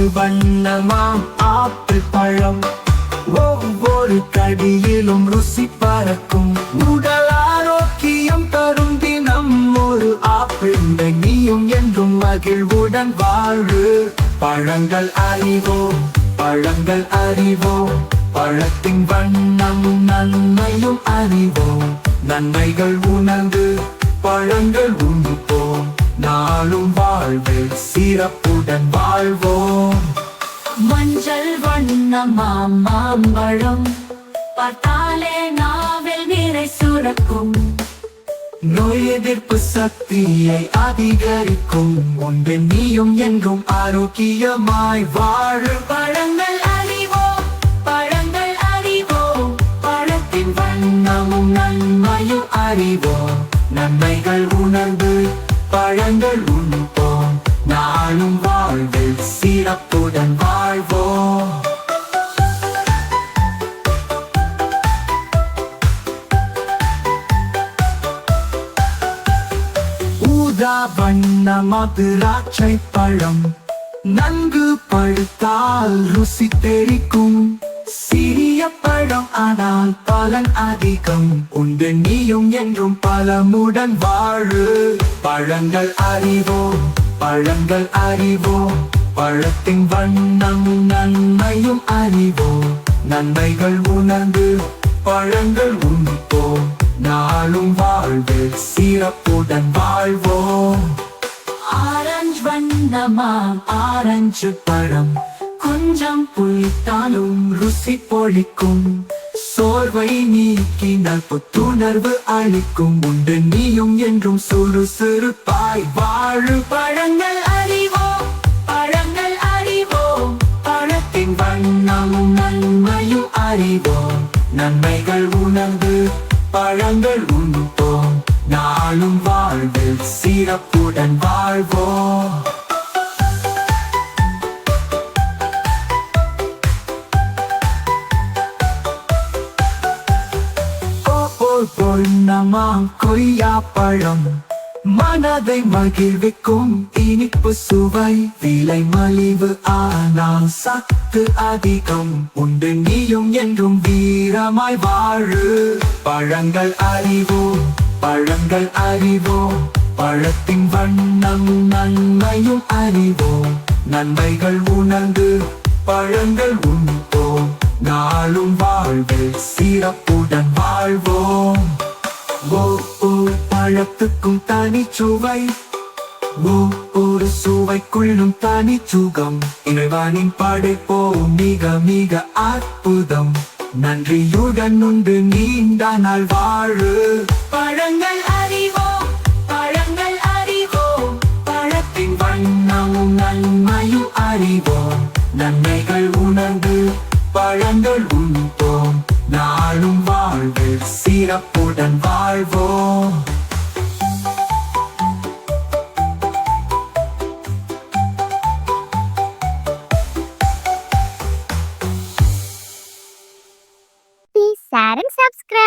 பல வண்ணமாம் ஆப்பிள் பழம். ஒவ்வொரு கடியிலும் ருசி பறக்கும். உடல் ஆரோக்கியம் தரும் தினம் ஒரு ஆப்பிள் நீயும் என்றும் மகிழ்வுடன் வாழு பழங்கள் அறிவோ பழங்கள் அறிவோ. பழத்தின் வண்ணமும் நன்மையும் அறிவோம். நன்மைகள் உணர்ந்து பழங்கள் உண்டு நாளும் வாழ்வில் சிறப்புடன் வாழ்வோம். மஞ்சள் வண்ணமாம் மாம்பழம் பார்த்தாலே நாவில் நிறை சுரக்கும். நோய் எதிர்ப்பு சக்தியை அதிகரிக்கும். உண்டு நீயும் எங்கும் ஆரோக்கியமாய் வாழு. பழங்கள் அறிவோம் பழங்கள் அறிவோம். பழத்தின் வண்ணமும் நன்மையும் அறிவோம். நன்மைகள் உணர்ந்து பழங்கள் உண்போம். நாளும் வாழ்வில் சிறப்புடன் வாழ்வோம். ஊதா வண்ணமா திராட்சை பழம் நன்கு பழுத்தால் ருசி தெரிக்கும். சிறிய பழம் ஆனால் பலன் அதிகம். உண்டு நீயும் என்றும் பலமுடன் வாழு. பழங்கள் அறிவோம் பழங்கள் அறிவோம் பழத்தின் வண்ணம் நன்மையும் அறிவோம் நன்மைகள் உணர்ந்து பழங்கள் உண்போம் நாளும் வாழ்வு சிறப்புடன் வாழ்வோம். ஆரஞ்சு வண்ணமாம் ஆரஞ்சு பழம். கொஞ்சம் புளித்தாலும் ருசி பொழிக்கும். சோர்வை நீக்கினால் புத்துணர்வு அளிக்கும். உண்டு நீயும் என்றும் சுறுசுறுப்பாய் வாழு. பழங்கள் அறிவோம் பழங்கள் அறிவோம். பழத்தின் வண்ணமும் நன்மையும் அறிவோம். நன்மைகள் உணர்ந்து பழங்கள் உண்போம் நாளும் வாழ்வில் சிறப்புடன் வாழ்வோம். பொன்னமாம் கொய்யா பழம். மனதை மகிழ்விக்கும் இனிப்பு சுவை. விலை மலிவு ஆனால் சத்து அதிகம். உண்டு நீயும் என்றும் வீரமாய் வாழு. பழங்கள் அறிவோம் பழங்கள் அறிவோம். பழத்தின் வண்ணம் நன்மையும் அறிவோம். நன்மைகள் உணர்ந்து பழங்கள் உண்போம். நாளும் வாழ்வில் சிறப்புடன் வாழ்வோம். ஓ ஓ பழத்துக்கும் தனி சுவை. ஓ ஒரு சுவைக்குள்ளும் தனி சுகம். இறைவனின் படைப்போ மிக மிக அற்புதம். நன்றியுடன் உண்டு நீண்ட நாள் வாழு. பழங்கள் அறிவோம் பழங்கள் அறிவோம். பழத்தின் வண்ணமும் நன்மையும் அறிவோம். நன்மைகள் உணர்ந்து பழங்கள் உண்போம். நாளும் வாழ்வில் சிறப்புடன் வாழ்வோம் Please share and subscribe.